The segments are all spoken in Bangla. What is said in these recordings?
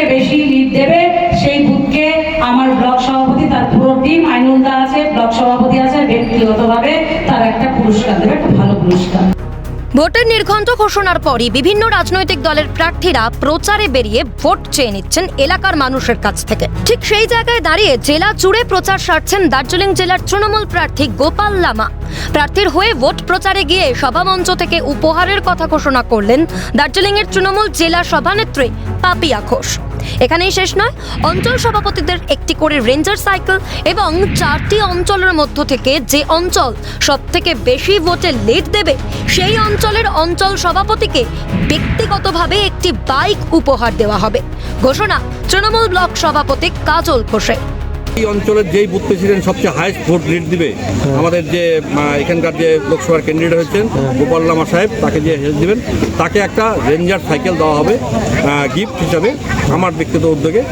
থেকে বেশি লিড দেবে, সেই বুথকে আমার ব্লক সভাপতি তার পুরো টিম আইনুলদা আছে ব্লক সভাপতি আছে ব্যক্তিগতভাবে তার একটা পুরস্কার দেবে, একটা ভালো পুরস্কার। ভোটের নির্ঘণ্ট ঘোষণার পরই বিভিন্ন রাজনৈতিক দলের প্রার্থীরা প্রচারে বেরিয়ে ভোট চেয়ে নিচ্ছেন এলাকার মানুষের কাছ থেকে। ঠিক সেই জায়গায় দাঁড়িয়ে জেলা জুড়ে প্রচার সারছেন দার্জিলিং জেলার তৃণমূল প্রার্থী গোপাল লামা। প্রার্থীর হয়ে ভোট প্রচারে গিয়ে সভামঞ্চ থেকে উপহারের কথা ঘোষণা করলেন দার্জিলিংয়ের তৃণমূল জেলা সভানেত্রী পাপিয়া ঘোষ। এখানেই শেষ নয়। অঞ্চল সভাপতিদের একটি করে রেঞ্জার সাইকেল এবং চারটি অঞ্চলের মধ্য থেকে যে অঞ্চল সব থেকে বেশি ভোটে লিড দেবে, সেই অঞ্চলের অঞ্চল সভাপতিকে ব্যক্তিগতভাবে একটি বাইক উপহার দেওয়া হবে। ঘোষণা তৃণমূল ব্লক সভাপতি কাজল ঘোষের। এই অঞ্চলের যেই বুথ প্রেসিডেন্ট সবচেয়ে হাইস্ট ভোট লিড দিবে আমাদের যে এখানকার যে লোকসভার ক্যান্ডিডেট হয়েছেন গোপাল লামা সাহেব তাকে যে হেল্প দিবেন তাকে একটা রেঞ্জার সাইকেল দেওয়া হবে গিফট হিসাবে আমার ব্যক্তিগত উদ্যোগে।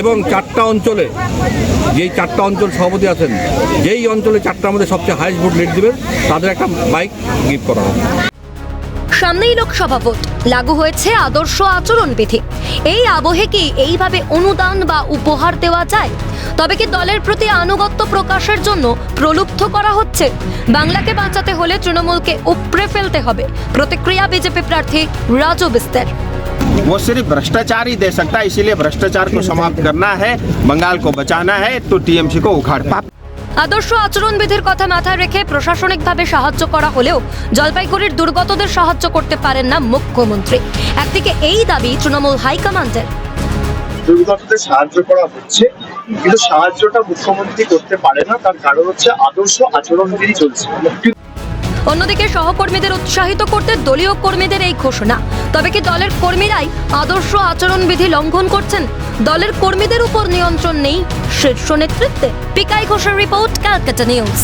এবং চারটা অঞ্চলে যেই চারটা অঞ্চল সভাপতি আছেন যেই অঞ্চলে চারটার মধ্যে সবচেয়ে হাইস্ট ভোট লিড দিবেন তাদের একটা বাইক গিফট করা হবে। সামনেই লোকসভা ভোট লাগু হয়েছে আদর্শ আচরণবিধি। এই আবহে কি এইভাবে অনুদান বা উপহার দেওয়া যায়? তবে কি দলের প্রতি আনুগত্য প্রকাশের জন্য প্রলুব্ধ করা হচ্ছে বাংলাকে বাঁচাতে হলে তৃণমূলকে উপড়ে ফেলতে হবে প্রতিক্রিয়া বিজেপি প্রার্থী রাজু বিস্তার वो सिर्फ भ्रष्टाचार ही दे सकता है इसीलिए भ्रष्टाचार को समाप्त करना है बंगाल को बचाना है तो टीएमसी को उखाड़ আদর্শ আচরণবিধির কথা মাথায় রেখে প্রশাসনিকভাবে সাহায্য করা হলেও জলপাইগুড়ির দুর্গতদের সাহায্য করতে পারেন না মুখ্যমন্ত্রী একদিকে এই দাবি তৃণমূল হাইকমান্ডের দুর্গতদের সাহায্য করা হচ্ছে কিন্তু সাহায্যটা মুখ্যমন্ত্রী করতে পারে না, তার কারণ হচ্ছে আদর্শ আচরণবিধি চলছে। অন্যদিকে সহকর্মীদের উৎসাহিত করতে দলীয় কর্মীদের এই ঘোষণা। তবে কি দলের কর্মীরাই আদর্শ আচরণবিধি লঙ্ঘন করছেন? দলের কর্মীদের উপর নিয়ন্ত্রণ নেই শীর্ষ নেতৃত্বে। পিকাই ঘোষের রিপোর্ট, ক্যালকাটা নিউজ।